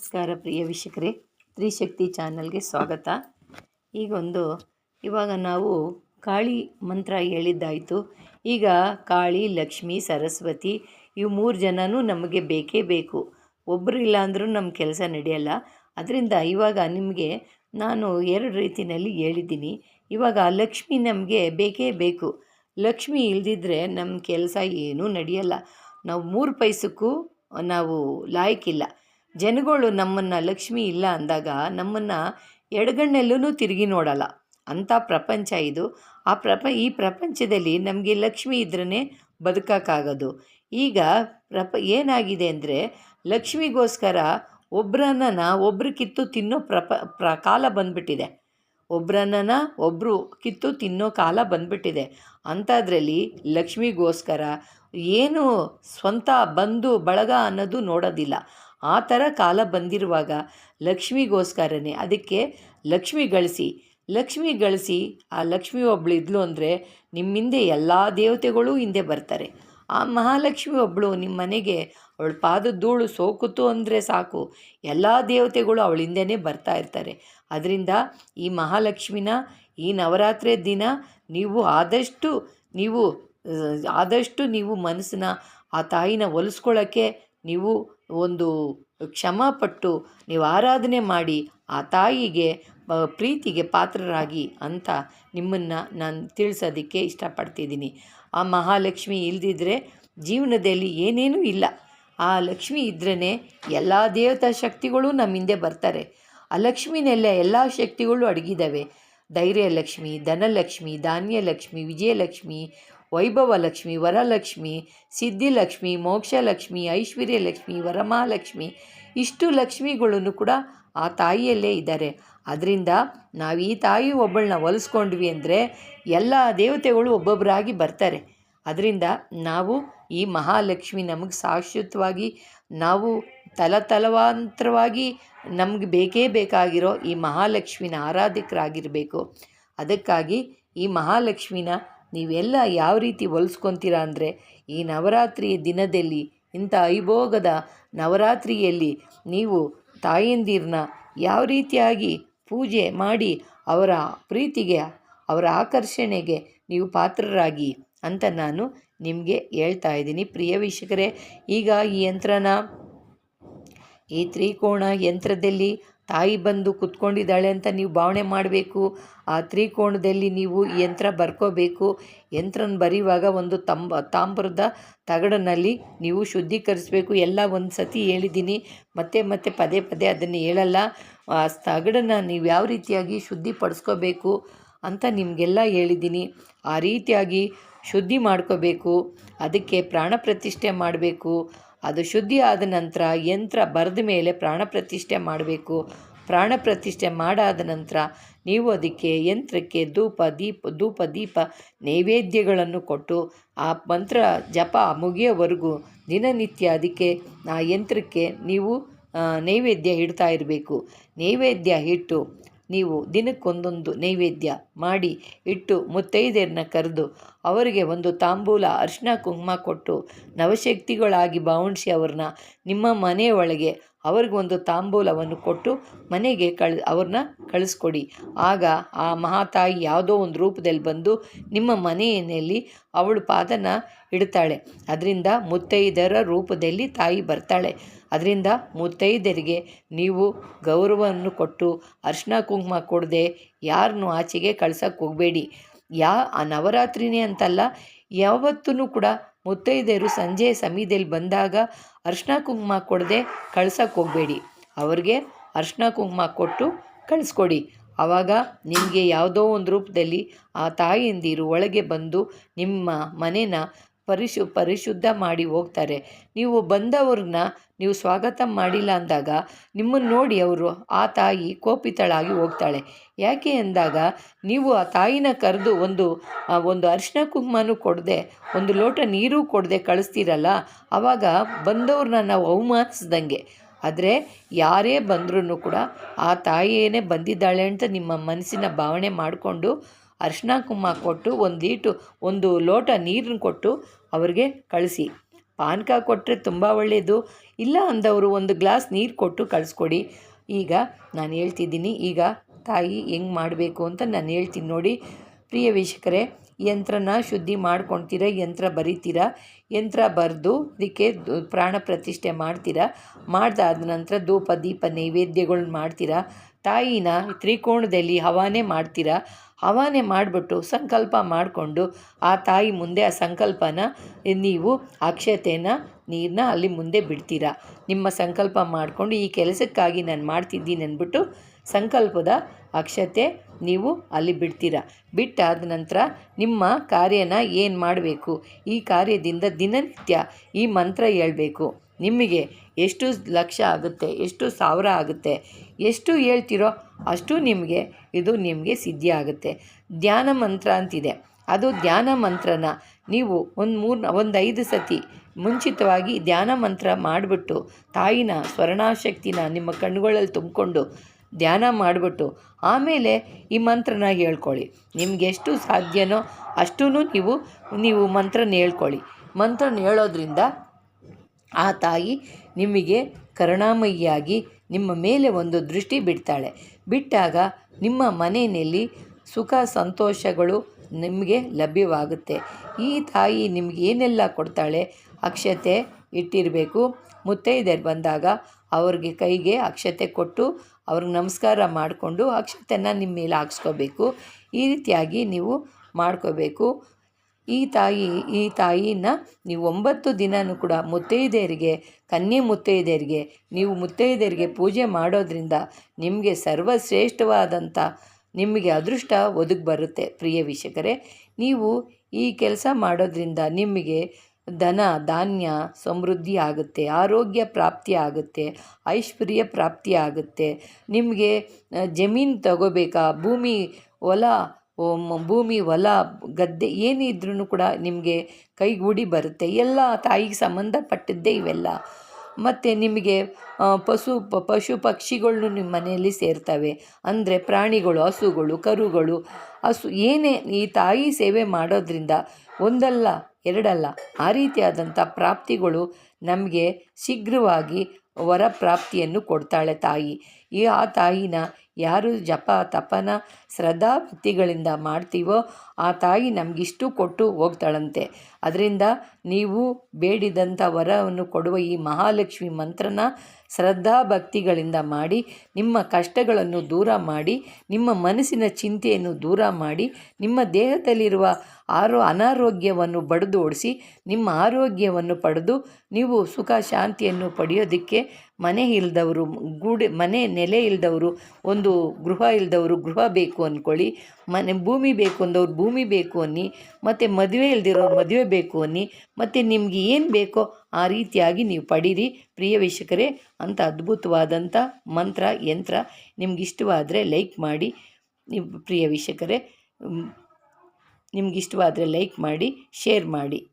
ನಮಸ್ಕಾರ ಪ್ರಿಯ ವೀಕ್ಷಕರೇ, ತ್ರಿಶಕ್ತಿ ಚಾನಲ್ಗೆ ಸ್ವಾಗತ. ಈಗೊಂದು, ಇವಾಗ ನಾವು ಕಾಳಿ ಮಂತ್ರ ಹೇಳಿದ್ದಾಯಿತು. ಈಗ ಕಾಳಿ, ಲಕ್ಷ್ಮಿ, ಸರಸ್ವತಿ, ಇವು ಮೂರು ಜನನೂ ನಮಗೆ ಬೇಕೇ ಬೇಕು. ಒಬ್ಬರು ನಮ್ಮ ಕೆಲಸ ನಡೆಯಲ್ಲ. ಅದರಿಂದ ಇವಾಗ ನಿಮಗೆ ನಾನು ಎರಡು ರೀತಿಯಲ್ಲಿ ಹೇಳಿದ್ದೀನಿ. ಇವಾಗ ಲಕ್ಷ್ಮಿ ನಮಗೆ ಬೇಕೇ ಬೇಕು. ಲಕ್ಷ್ಮಿ ಇಲ್ದಿದ್ರೆ ನಮ್ಮ ಕೆಲಸ ಏನೂ ನಡೆಯಲ್ಲ. ನಾವು ಮೂರು ಪೈಸಕ್ಕೂ ನಾವು ಲಾಯಕ್ಕಿಲ್ಲ. ಜನಗಳು ನಮ್ಮನ್ನು ಲಕ್ಷ್ಮಿ ಇಲ್ಲ ಅಂದಾಗ ನಮ್ಮನ್ನು ಎಡಗಣ್ಣೆಲ್ಲೂ ತಿರುಗಿ ನೋಡಲ್ಲ. ಅಂಥ ಪ್ರಪಂಚ ಇದು. ಆ ಪ್ರಪ, ಈ ಪ್ರಪಂಚದಲ್ಲಿ ನಮಗೆ ಲಕ್ಷ್ಮಿ ಇದ್ರೇ ಬದುಕೋಕ್ಕಾಗೋದು. ಈಗ ಪ್ರಪ, ಏನಾಗಿದೆ ಅಂದರೆ ಲಕ್ಷ್ಮಿಗೋಸ್ಕರ ಒಬ್ರನ್ನ ಒಬ್ಬರು ಕಿತ್ತು ತಿನ್ನೋ ಪ್ರಪ, ಪ್ರ, ಕಾಲ ಬಂದ್ಬಿಟ್ಟಿದೆ. ಒಬ್ರನ್ನ ಒಬ್ಬರು ಕಿತ್ತು ತಿನ್ನೋ ಕಾಲ ಬಂದ್ಬಿಟ್ಟಿದೆ. ಅಂಥದ್ರಲ್ಲಿ ಲಕ್ಷ್ಮಿಗೋಸ್ಕರ ಏನು ಸ್ವಂತ ಬಂಧು ಬಳಗ ಅನ್ನೋದು ನೋಡೋದಿಲ್ಲ. ಆ ಥರ ಕಾಲ ಬಂದಿರುವಾಗ ಲಕ್ಷ್ಮಿಗೋಸ್ಕರನೇ. ಅದಕ್ಕೆ ಲಕ್ಷ್ಮಿ ಗಳಿಸಿ ಲಕ್ಷ್ಮಿ ಗಳಿಸಿ ಆ ಲಕ್ಷ್ಮಿ ಒಬ್ಬಳು ಇದ್ಲು ಅಂದರೆ ನಿಮ್ಮ ಹಿಂದೆ ಎಲ್ಲ ದೇವತೆಗಳು ಹಿಂದೆ ಬರ್ತಾರೆ. ಆ ಮಹಾಲಕ್ಷ್ಮಿ ಒಬ್ಬಳು ನಿಮ್ಮ ಮನೆಗೆ ಅವಳ ಪಾದದ ಧೂಳು ಸೋಕುತ್ತು ಅಂದರೆ ಸಾಕು. ಎಲ್ಲ ದೇವತೆಗಳು ಅವಳ ಹಿಂದೆನೇ ಬರ್ತಾ ಇರ್ತಾರೆ. ಅದರಿಂದ ಈ ಮಹಾಲಕ್ಷ್ಮಿನ ಈ ನವರಾತ್ರಿ ದಿನ ನೀವು ಆದಷ್ಟು ನೀವು ಆದಷ್ಟು ನೀವು ಮನಸ್ಸನ್ನ ಆ ತಾಯಿನ ಒಲಿಸ್ಕೊಳ್ಳೋಕ್ಕೆ ನೀವು ಒಂದು ಕ್ಷಮಪಟ್ಟು ನೀವು ಆರಾಧನೆ ಮಾಡಿ ಆ ತಾಯಿಗೆ ಪ್ರೀತಿಗೆ ಪಾತ್ರರಾಗಿ ಅಂತ ನಿಮ್ಮನ್ನು ನಾನು ತಿಳಿಸೋದಕ್ಕೆ ಇಷ್ಟಪಡ್ತಿದ್ದೀನಿ. ಆ ಮಹಾಲಕ್ಷ್ಮಿ ಇಲ್ಲದಿದ್ದರೆ ಜೀವನದಲ್ಲಿ ಏನೇನೂ ಇಲ್ಲ. ಆ ಲಕ್ಷ್ಮಿ ಇದ್ರೇ ಎಲ್ಲ ದೇವತಾ ಶಕ್ತಿಗಳು ನಮ್ಮ ಹಿಂದೆ ಬರ್ತಾರೆ. ಆ ಲಕ್ಷ್ಮಿನಲ್ಲೇ ಎಲ್ಲ ಶಕ್ತಿಗಳು ಅಡಗಿದ್ದಾವೆ ಧೈರ್ಯಲಕ್ಷ್ಮಿ, ಧನಲಕ್ಷ್ಮಿ, ಧಾನ್ಯಲಕ್ಷ್ಮಿ, ವಿಜಯಲಕ್ಷ್ಮಿ ವೈಭವ ಲಕ್ಷ್ಮಿ ವರಲಕ್ಷ್ಮಿ, ಸಿದ್ಧಿಲಕ್ಷ್ಮಿ, ಮೋಕ್ಷಲಕ್ಷ್ಮಿ, ಐಶ್ವರ್ಯಲಕ್ಷ್ಮಿ, ವರಮಹಾಲಕ್ಷ್ಮಿ ಇಷ್ಟು ಲಕ್ಷ್ಮಿಗಳನ್ನು ಕೂಡ ಆ ತಾಯಿಯಲ್ಲೇ ಇದ್ದಾರೆ. ಅದರಿಂದ ನಾವು ಈ ತಾಯಿ ಒಬ್ಬಳನ್ನ ಹೊಲಿಸ್ಕೊಂಡ್ವಿ ಅಂದರೆ ಎಲ್ಲ ದೇವತೆಗಳು ಒಬ್ಬೊಬ್ಬರಾಗಿ ಬರ್ತಾರೆ. ಅದರಿಂದ ನಾವು ಈ ಮಹಾಲಕ್ಷ್ಮಿ ನಮಗೆ ಶಾಶ್ವತವಾಗಿ ನಾವು ತಲತಲವಾಂತರವಾಗಿ ನಮಗೆ ಬೇಕೇ ಬೇಕಾಗಿರೋ ಈ ಮಹಾಲಕ್ಷ್ಮಿನ ಆರಾಧಕರಾಗಿರಬೇಕು. ಅದಕ್ಕಾಗಿ ಈ ಮಹಾಲಕ್ಷ್ಮಿನ ನೀವೆಲ್ಲ ಯಾವ ರೀತಿ ಹೊಲಿಸ್ಕೊತೀರ ಅಂದರೆ, ಈ ನವರಾತ್ರಿ ದಿನದಲ್ಲಿ, ಇಂಥ ಐಭೋಗದ ನವರಾತ್ರಿಯಲ್ಲಿ ನೀವು ತಾಯಂದಿರನ್ನ ಯಾವ ರೀತಿಯಾಗಿ ಪೂಜೆ ಮಾಡಿ ಅವರ ಪ್ರೀತಿಗೆ, ಅವರ ಆಕರ್ಷಣೆಗೆ ನೀವು ಪಾತ್ರರಾಗಿ ಅಂತ ನಾನು ನಿಮಗೆ ಹೇಳ್ತಾ ಇದ್ದೀನಿ. ಪ್ರಿಯ ವೀಕ್ಷಕರೇ, ಈಗ ಈ ಯಂತ್ರನ, ಈ ತ್ರಿಕೋಣ ಯಂತ್ರದಲ್ಲಿ ತಾಯಿ ಬಂದು ಕುತ್ಕೊಂಡಿದ್ದಾಳೆ ಅಂತ ನೀವು ಭಾವನೆ ಮಾಡಬೇಕು. ಆ ತ್ರಿಕೋಣದಲ್ಲಿ ನೀವು ಯಂತ್ರ ಬರ್ಕೋಬೇಕು. ಯಂತ್ರನ ಬರೆಯುವಾಗ ಒಂದು ತಂಬ, ತಾಮ್ರದ ತಗಡನಲ್ಲಿ ನೀವು ಶುದ್ಧೀಕರಿಸಬೇಕು. ಎಲ್ಲ ಒಂದು ಸತಿ ಹೇಳಿದ್ದೀನಿ. ಮತ್ತೆ ಮತ್ತೆ ಪದೇ ಪದೇ ಅದನ್ನು ಹೇಳಲ್ಲ. ಆ ತಗಡನ್ನು ನೀವು ಯಾವ ರೀತಿಯಾಗಿ ಶುದ್ಧಿಪಡಿಸ್ಕೋಬೇಕು ಅಂತ ನಿಮಗೆಲ್ಲ ಹೇಳಿದ್ದೀನಿ. ಆ ರೀತಿಯಾಗಿ ಶುದ್ಧಿ ಮಾಡ್ಕೋಬೇಕು. ಅದಕ್ಕೆ ಪ್ರಾಣ ಪ್ರತಿಷ್ಠೆ ಮಾಡಬೇಕು. ಅದು ಶುದ್ಧಿ ಆದ ನಂತರ ಯಂತ್ರ ಬರೆದ ಮೇಲೆ ಪ್ರಾಣ ಪ್ರತಿಷ್ಠೆ ಮಾಡಬೇಕು. ಪ್ರಾಣ ಪ್ರತಿಷ್ಠೆ ಮಾಡಾದ ನಂತರ ನೀವು ಅದಕ್ಕೆ ಯಂತ್ರಕ್ಕೆ ಧೂಪ, ದೀಪ ಧೂಪ, ದೀಪ, ನೈವೇದ್ಯಗಳನ್ನು ಕೊಟ್ಟು ಆ ಮಂತ್ರ ಜಪ ಮುಗಿಯೋವರೆಗೂ ದಿನನಿತ್ಯ ಅದಕ್ಕೆ ಆ ಯಂತ್ರಕ್ಕೆ ನೀವು ನೈವೇದ್ಯ ಇಡ್ತಾ ಇರಬೇಕು. ನೈವೇದ್ಯ ಇಟ್ಟು ನೀವು ದಿನಕ್ಕೊಂದೊಂದು ನೈವೇದ್ಯ ಮಾಡಿ ಇಟ್ಟು ಮುತ್ತೈದೆಯರನ್ನ ಕರೆದು ಅವರಿಗೆ ಒಂದು ತಾಂಬೂಲ ಅರಿಶಿನ ಕುಂಕುಮ ಕೊಟ್ಟು ನವಶಕ್ತಿಗಳಾಗಿ ಬಾವುಣಿಸಿ ಅವ್ರನ್ನ ನಿಮ್ಮ ಮನೆಯೊಳಗೆ ಅವ್ರಿಗೊಂದು ತಾಂಬೂಲವನ್ನು ಕೊಟ್ಟು ಮನೆಗೆ ಕಳ್ ಅವ್ರನ್ನ ಕಳಿಸ್ಕೊಡಿ. ಆಗ ಆ ಮಹಾತಾಯಿ ಯಾವುದೋ ಒಂದು ರೂಪದಲ್ಲಿ ಬಂದು ನಿಮ್ಮ ಮನೆಯಲ್ಲಿ ಅವಳು ಪಾದನ ಇಡ್ತಾಳೆ. ಅದರಿಂದ ಮುತ್ತೈದರ ರೂಪದಲ್ಲಿ ತಾಯಿ ಬರ್ತಾಳೆ. ಅದರಿಂದ ಮುತ್ತೈದರಿಗೆ ನೀವು ಗೌರವವನ್ನು ಕೊಟ್ಟು ಅರ್ಶಿನ ಕುಂಕುಮ ಕೊಡದೆ ಯಾರನ್ನು ಆಚೆಗೆ ಕಳ್ಸೋಕ್ಕೆ ಹೋಗಬೇಡಿ. ಯಾ, ಆ ನವರಾತ್ರಿನೇ ಅಂತಲ್ಲ ಯಾವತ್ತೂ ಕೂಡ ಮುತ್ತೈದೆಯರು ಸಂಜೆ ಸಮೀದಲ್ಲಿ ಬಂದಾಗ ಅರ್ಶಿನ ಕುಂಕುಮ ಕೊಡದೆ ಕಳ್ಸೋಕ್ಕೆ ಹೋಗಬೇಡಿ. ಅವ್ರಿಗೆ ಅರ್ಶಿನ ಕುಂಕುಮ ಕೊಟ್ಟು ಕಳಿಸ್ಕೊಡಿ. ಆವಾಗ ನಿಮಗೆ ಯಾವುದೋ ಒಂದು ರೂಪದಲ್ಲಿ ಆ ತಾಯಿಯಂದಿರು ಒಳಗೆ ಬಂದು ನಿಮ್ಮ ಮನೇನ ಪರಿಶು, ಪರಿಶುದ್ಧ ಮಾಡಿ ಹೋಗ್ತಾರೆ. ನೀವು ಬಂದವ್ರನ್ನ ನೀವು ಸ್ವಾಗತ ಮಾಡಿಲ್ಲ ಅಂದಾಗ ನಿಮ್ಮನ್ನು ನೋಡಿ ಅವರು ಆ ತಾಯಿ ಕೋಪಿತಳಾಗಿ ಹೋಗ್ತಾಳೆ. ಯಾಕೆ ಅಂದಾಗ ನೀವು ಆ ತಾಯಿನ ಕರೆದು ಒಂದು ಒಂದು ಅರಿಶಿನ ಕುಂಕುಮನೂ ಕೊಡದೆ, ಒಂದು ಲೋಟ ನೀರು ಕೊಡದೆ ಕಳಿಸ್ತೀರಲ್ಲ ಆವಾಗ ಬಂದವ್ರನ್ನ ನಾವು ಅವಮಾನಿಸ್ದಂಗೆ. ಆದರೆ ಯಾರೇ ಬಂದ್ರೂ ಕೂಡ ಆ ತಾಯಿಯೇ ಬಂದಿದ್ದಾಳೆ ಅಂತ ನಿಮ್ಮ ಮನಸ್ಸಿನ ಭಾವನೆ ಮಾಡಿಕೊಂಡು ಅರಿಶಿನ ಕುಮ್ಮ ಕೊಟ್ಟು ಒಂದು ಲೀಟು ಒಂದು ಲೋಟ ನೀರನ್ನು ಕೊಟ್ಟು ಅವ್ರಿಗೆ ಕಳಿಸಿ. ಪಾನಕ ಕೊಟ್ಟರೆ ತುಂಬ ಒಳ್ಳೆಯದು ಇಲ್ಲ ಅಂದವರು ಒಂದು ಗ್ಲಾಸ್ ನೀರು ಕೊಟ್ಟು ಕಳಿಸ್ಕೊಡಿ. ಈಗ ನಾನು ಹೇಳ್ತಿದ್ದೀನಿ, ಈಗ ತಾಯಿ ಹೆಂಗೆ ಮಾಡಬೇಕು ಅಂತ ನಾನು ಹೇಳ್ತೀನಿ ನೋಡಿ. ಪ್ರಿಯ ವೀಕ್ಷಕರೇ ಯಂತ್ರನ ಶುದ್ಧಿ ಮಾಡ್ಕೊಳ್ತೀರ ಯಂತ್ರ ಬರಿತೀರ, ಯಂತ್ರ ಬರೆದು ಅದಕ್ಕೆ ಪ್ರಾಣ ಪ್ರತಿಷ್ಠೆ ಮಾಡ್ತೀರಾ. ಮಾಡ್ದಾದ ನಂತರ ಧೂಪ, ದೀಪ ನೈವೇದ್ಯಗಳನ್ನ ಮಾಡ್ತೀರಾ. ತಾಯಿನ ತ್ರಿಕೋಣದಲ್ಲಿ ಹವಾನೆ ಮಾಡ್ತೀರಾ. ಹವಾನೆ ಮಾಡಿಬಿಟ್ಟು ಸಂಕಲ್ಪ ಮಾಡಿಕೊಂಡು ಆ ತಾಯಿ ಮುಂದೆ ಆ ಸಂಕಲ್ಪನ ನೀವು, ಅಕ್ಷತೆನ ನೀರನ್ನ ಅಲ್ಲಿ ಮುಂದೆ ಬಿಡ್ತೀರಾ? ನಿಮ್ಮ ಸಂಕಲ್ಪ ಮಾಡಿಕೊಂಡು ಈ ಕೆಲಸಕ್ಕಾಗಿ ನಾನು ಮಾಡ್ತಿದ್ದೀನಿ ಅಂದ್ಬಿಟ್ಟು ಸಂಕಲ್ಪದ ಅಕ್ಷತೆ ನೀವು ಅಲ್ಲಿ ಬಿಡ್ತೀರಾ? ಬಿಟ್ಟಾದ ನಂತರ ನಿಮ್ಮ ಕಾರ್ಯನ ಏನು ಮಾಡಬೇಕು? ಈ ಕಾರ್ಯದಿಂದ ದಿನನಿತ್ಯ ಈ ಮಂತ್ರ ಹೇಳಬೇಕು. ನಿಮಗೆ ಎಷ್ಟು ಲಕ್ಷ ಆಗುತ್ತೆ? ಎಷ್ಟು ಸಾವಿರ ಆಗುತ್ತೆ? ಎಷ್ಟು ಹೇಳ್ತಿರೋ ಅಷ್ಟು ನಿಮಗೆ ಇದು ನಿಮಗೆ ಸಿದ್ಧಿ ಆಗುತ್ತೆ ಧ್ಯಾನ ಮಂತ್ರ ಅಂತಿದೆ. ಅದು ಧ್ಯಾನ ಮಂತ್ರನ. ನೀವು ಒಂದು ಮೂರು, ಒಂದು ಐದು ಸತಿ ಮುಂಚಿತವಾಗಿ ಧ್ಯಾನ ಮಂತ್ರ ಮಾಡಿಬಿಟ್ಟು ತಾಯಿನ ಸ್ವರ್ಣಾಶಕ್ತಿನ ನಿಮ್ಮ ಕಣ್ಣುಗಳಲ್ಲಿ ತುಂಬಿಕೊಂಡು ಧ್ಯಾನ ಮಾಡಿಬಿಟ್ಟು ಆಮೇಲೆ ಈ ಮಂತ್ರನ ಹೇಳ್ಕೊಳ್ಳಿ. ನಿಮ್ಗೆ ಎಷ್ಟು ಸಾಧ್ಯನೋ ಅಷ್ಟೂ ನೀವು ನೀವು ಮಂತ್ರನ ಹೇಳ್ಕೊಳ್ಳಿ. ಮಂತ್ರನ ಹೇಳೋದ್ರಿಂದ ಆ ತಾಯಿ ನಿಮಗೆ ಕರುಣಾಮಯಿಯಾಗಿ ನಿಮ್ಮ ಮೇಲೆ ಒಂದು ದೃಷ್ಟಿ ಬಿಡ್ತಾಳೆ. ಬಿಟ್ಟಾಗ ನಿಮ್ಮ ಮನೆಯಲ್ಲಿ ಸುಖ, ಸಂತೋಷಗಳು ನಿಮಗೆ ಲಭ್ಯವಾಗುತ್ತೆ. ಈ ತಾಯಿ ನಿಮ್ಗೆ ಏನೆಲ್ಲ ಕೊಡ್ತಾಳೆ ಅಕ್ಷತೆ ಇಟ್ಟಿರಬೇಕು. ಮುತ್ತೈದೆಯರು ಬಂದಾಗ ಅವ್ರಿಗೆ ಕೈಗೆ ಅಕ್ಷತೆ ಕೊಟ್ಟು ಅವ್ರಿಗೆ ನಮಸ್ಕಾರ ಮಾಡಿಕೊಂಡು ಅಕ್ಷತೆನ ನಿಮ್ಮ ಮೇಲೆ ಹಾಕ್ಸ್ಕೋಬೇಕು. ಈ ರೀತಿಯಾಗಿ ನೀವು ಮಾಡ್ಕೋಬೇಕು. ಈ ತಾಯಿ, ಈ ತಾಯಿನ ನೀವು ಒಂಬತ್ತು ದಿನವೂ ಕೂಡ ಮುತ್ತೈದೆಯರಿಗೆ, ಕನ್ಯೆ ಮುತ್ತೈದೆಯರಿಗೆ, ನೀವು ಮುತ್ತೈದೆಯರಿಗೆ ಪೂಜೆ ಮಾಡೋದ್ರಿಂದ ನಿಮಗೆ ಸರ್ವಶ್ರೇಷ್ಠವಾದಂಥ ನಿಮಗೆ ಅದೃಷ್ಟ ಒದಗಿ ಬರುತ್ತೆ. ಪ್ರಿಯ ವೀಕ್ಷಕರೇ, ನೀವು ಈ ಕೆಲಸ ಮಾಡೋದ್ರಿಂದ ನಿಮಗೆ ಧನ, ಧಾನ್ಯ ಸಮೃದ್ಧಿ ಆಗುತ್ತೆ, ಆರೋಗ್ಯ ಪ್ರಾಪ್ತಿ ಆಗುತ್ತೆ, ಐಶ್ವರ್ಯ ಪ್ರಾಪ್ತಿ ಆಗುತ್ತೆ. ನಿಮಗೆ ಜಮೀನು ತಗೋಬೇಕಾ, ಭೂಮಿ ಹೊಲ ಭೂಮಿ ಹೊಲ, ಗದ್ದೆ ಏನಿದ್ರೂ ಕೂಡ ನಿಮಗೆ ಕೈಗೂಡಿ ಬರುತ್ತೆ. ಎಲ್ಲ ತಾಯಿಗೆ ಸಂಬಂಧಪಟ್ಟಿದ್ದೇ ಇವೆಲ್ಲ. ಮತ್ತು ನಿಮಗೆ ಪಶು ಪಶು ಪಕ್ಷಿಗಳು ನಿಮ್ಮ ಮನೆಯಲ್ಲಿ ಸೇರ್ತವೆ. ಅಂದರೆ ಪ್ರಾಣಿಗಳು, ಹಸುಗಳು, ಕರುಗಳು, ಹಸು, ಏನೇ ಈ ತಾಯಿ ಸೇವೆ ಮಾಡೋದ್ರಿಂದ ಒಂದಲ್ಲ, ಎರಡಲ್ಲ, ಆ ರೀತಿಯಾದಂಥ ಪ್ರಾಪ್ತಿಗಳು ನಮಗೆ ಶೀಘ್ರವಾಗಿ ವರ ಪ್ರಾಪ್ತಿಯನ್ನು ಕೊಡ್ತಾಳೆ ತಾಯಿ. ಈ ಆ ತಾಯಿನ ಯಾರು ಜಪ ತಪನ ಶ್ರದ್ಧಾ ಭಕ್ತಿಗಳಿಂದ ಮಾಡ್ತೀವೋ ಆ ತಾಯಿ ನಮಗಿಷ್ಟು ಕೊಟ್ಟು ಹೋಗ್ತಾಳಂತೆ. ಅದರಿಂದ ನೀವು ಬೇಡಿದಂಥ ವರವನ್ನು ಕೊಡುವ ಈ ಮಹಾಲಕ್ಷ್ಮಿ ಮಂತ್ರನ ಶ್ರದ್ಧಾ ಭಕ್ತಿಗಳಿಂದ ಮಾಡಿ, ನಿಮ್ಮ ಕಷ್ಟಗಳನ್ನು ದೂರ ಮಾಡಿ, ನಿಮ್ಮ ಮನಸ್ಸಿನ ಚಿಂತೆಯನ್ನು ದೂರ ಮಾಡಿ, ನಿಮ್ಮ ದೇಹದಲ್ಲಿರುವ ಆರೋ ಅನಾರೋಗ್ಯವನ್ನು ಬಡಿದು ಓಡಿಸಿ ನಿಮ್ಮ ಆರೋಗ್ಯವನ್ನು ಪಡೆದು ನೀವು ಸುಖ ಶಾಂತಿಯನ್ನು ಪಡೆಯೋದಕ್ಕೆ ಮನೆ ಇಲ್ದವರು, ಗೂಡು, ಮನೆ ನೆಲೆ ಇಲ್ದವರು, ಒಂದು ಗೃಹ ಇಲ್ದವರು ಗೃಹ ಬೇಕು ಅಂದ್ಕೊಳ್ಳಿ ಮನೆ, ಭೂಮಿ ಬೇಕು ಅಂದವ್ರು ಭೂಮಿ ಬೇಕು ಅನ್ನಿ, ಮತ್ತು ಮದುವೆ ಇಲ್ದಿರೋರು ಮದುವೆ ಬೇಕು ಅನ್ನಿ, ಮತ್ತು ನಿಮಗೆ ಏನು ಬೇಕೋ ಆ ರೀತಿಯಾಗಿ ನೀವು ಪಡೀರಿ. ಪ್ರಿಯ ವೀಕ್ಷಕರೇ ಅಂಥ ಅದ್ಭುತವಾದಂಥ ಮಂತ್ರ, ಯಂತ್ರ ನಿಮ್ಗೆ ಇಷ್ಟವಾದರೆ ಲೈಕ್ ಮಾಡಿ. ಪ್ರಿಯ ವೀಕ್ಷಕರೇ, ನಿಮ್ಗೆ ಇಷ್ಟವಾದರೆ ಲೈಕ್ ಮಾಡಿ, ಶೇರ್ ಮಾಡಿ.